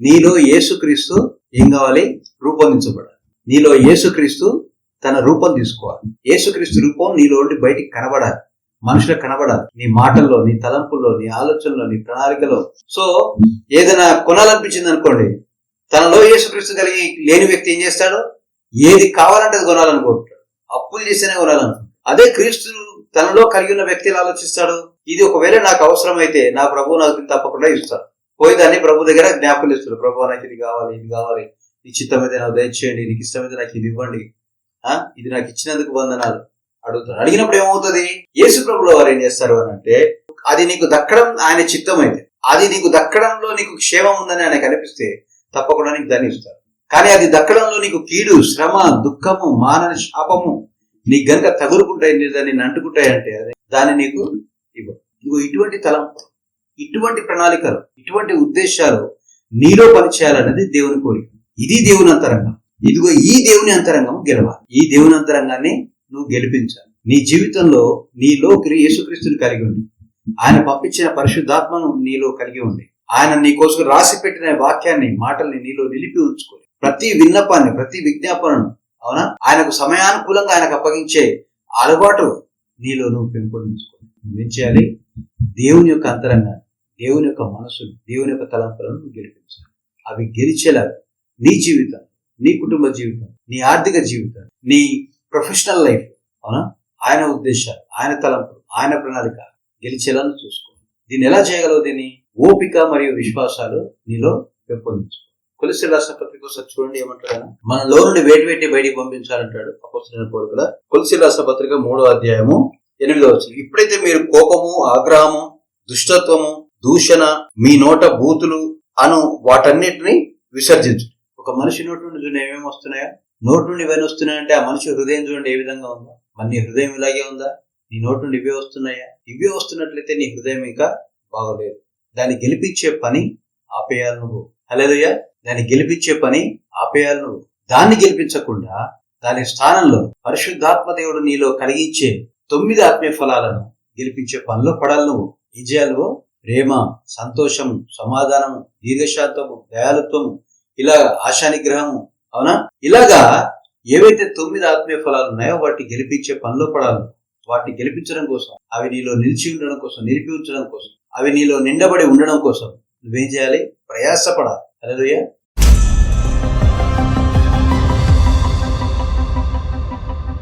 నీలో యేసుక్రీస్తు ఏం కావాలి? రూపొందించబడాలి. నీలో యేసుక్రీస్తు తన రూపం తీసుకోవాలి. యేసుక్రీస్తు రూపం నీలో ఉండి బయటికి కనబడాలి. మనుషులకు కనబడాలి. నీ మాటల్లో నీ తలంపుల్లో నీ ఆలోచనలో నీ ప్రణాళికలో. సో ఏదైనా కొనాలనిపించింది అనుకోండి తనలో యేసుక్రీస్తు కలిగి లేని వ్యక్తి ఏం చేస్తాడు? ఏది కావాలంటే అది కొనాలనుకుంటాడు. అప్పులు చేస్తేనే కొనాలనుకుంటాడు. అదే క్రీస్తు తనలో కలిగి ఉన్న వ్యక్తి ఆలోచిస్తాడు. ఇది ఒకవేళ నాకు అవసరమైతే నా ప్రభు నాకు తప్పకుండా ఇస్తాడు. పోయేదాన్ని ప్రభు దగ్గర జ్ఞాపకం ఇస్తాడు ప్రభు నాకు ఇది కావాలి ఇది కావాలి. నీ అయితే నాకు దయచేయండి నీకు ఇష్టమైతే నాకు ఇది ఇవ్వండి. ఇది నాకు ఇచ్చినందుకు వందనాలు అడుగుతారు అడిగినప్పుడు ఏమవుతుంది? యేసు ప్రభులో వారు ఏం చేస్తారు అని అంటే అది నీకు దక్కడం ఆయన చిత్తం అయితే అది నీకు దక్కడంలో నీకు క్షేమం ఉందని ఆయన కనిపిస్తే తప్పకుండా నీకు దాన్ని ఇస్తారు. కానీ అది దక్కడంలో నీకు కీడు శ్రమ దుఃఖము మానని శాపము నీకు గనుక తగులుకుంటాయి దాన్ని అంటుకుంటాయి అంటే అదే దాన్ని నీకు ఇవ్వదు ఇదిగో ఇటువంటి తలంపు ఇటువంటి ప్రణాళికలు ఇటువంటి ఉద్దేశాలు నీలో పనిచేయాలన్నది దేవుని కోరిక. ఇది దేవుని అంతరంగం. ఇదిగో ఈ దేవుని అంతరంగం గెలవాలి. ఈ దేవుని అంతరంగాన్ని నువ్వు గెలిపించాలి. నీ జీవితంలో నీలో యేసుక్రీస్తుని కలిగి ఉండి ఆయన పంపించిన పరిశుద్ధాత్మను నీలో కలిగి ఉండి ఆయన నీ కోసం రాసి పెట్టిన వాక్యాన్ని మాటల్ని నీలో నిలిపి ఉంచుకొని ప్రతి విన్నపాన్ని ప్రతి విజ్ఞాపనను అవునా? ఆయనకు సమయానుకూలంగా ఆయనకు అప్పగించే అలవాటు నీలో నువ్వు పెంపొందించుకోవాలి నువ్వేం చేయాలి? దేవుని యొక్క అంతరంగాన్ని దేవుని యొక్క మనసును దేవుని యొక్క తలంపులను గెలిపించాలి. అవి గెలిచేలా నీ జీవితం నీ కుటుంబ జీవితం నీ ఆర్థిక జీవితం నీ ప్రొఫెషనల్ లైఫ్ అవునా? ఆయన ఉద్దేశాలు ఆయన తలంపులు ఆయన ప్రణాళిక గెలిచేలా నువ్వు చూసుకో దీన్ని ఎలా చేయగలవు దీన్ని? ఓపిక మరియు విశ్వాసాలు నీలో పెంపొందించుకో కొలిసి రాష్ట్ర పత్రిక ఒకసారి చూడండి ఏమంటాడు మన లో నుండి వేటి వేటి బయటికి పంపించాలంటాడు అపోస్తున్న కోరికల కొలిసి రాష్ట్ర పత్రిక మూడో అధ్యాయము ఎనిమిదో వచ్చింది ఇప్పుడైతే మీరు కోపము ఆగ్రహము దుష్టత్వము దూషణ మీ నోట బూతులు అను వాటన్నిటిని విసర్జించు. ఒక మనిషి నోటి నుండి చూడండి ఏమేమి వస్తున్నాయా? నోటి నుండి ఇవన్నీ వస్తున్నాయంటే ఆ మనిషి హృదయం చూడండి ఏ విధంగా ఉందా. మరి నీ హృదయం ఇలాగే ఉందా? నీ నోటి నుండి ఇవే వస్తున్నాయా? ఇవే వస్తున్నట్లయితే నీ హృదయం ఇంకా బాగోలేదు. దాన్ని గెలిపించే పని ఆపేయాలి నువ్వు. హలేలుయ్య దాన్ని గెలిపించే పని ఆపేయాలి నువ్వు. దాన్ని గెలిపించకుండా దాని స్థానంలో పరిశుద్ధాత్మ దేవుడు నీలో కలిగించే తొమ్మిది ఆత్మీయ ఫలాలను గెలిపించే పనిలో పడాలి నువ్వు. ఏం చేయాలి నువ్వు? ప్రేమ సంతోషము సమాధానము దీర్ఘశాంతము దయాలుత్వము ఇలా ఆశానిగ్రహము అవునా? ఇలాగా ఏవైతే తొమ్మిది ఆత్మీయ ఫలాలు ఉన్నాయో వాటిని గెలిపించే పనిలో పడాలి. వాటిని గెలిపించడం కోసం అవి నీలో నిలిచి ఉండడం కోసం నిలిపి ఉంచడం కోసం అవి నీలో నిండబడి ఉండడం కోసం నువ్వేం చేయాలి? ప్రయాసపడాలి. అలలుయ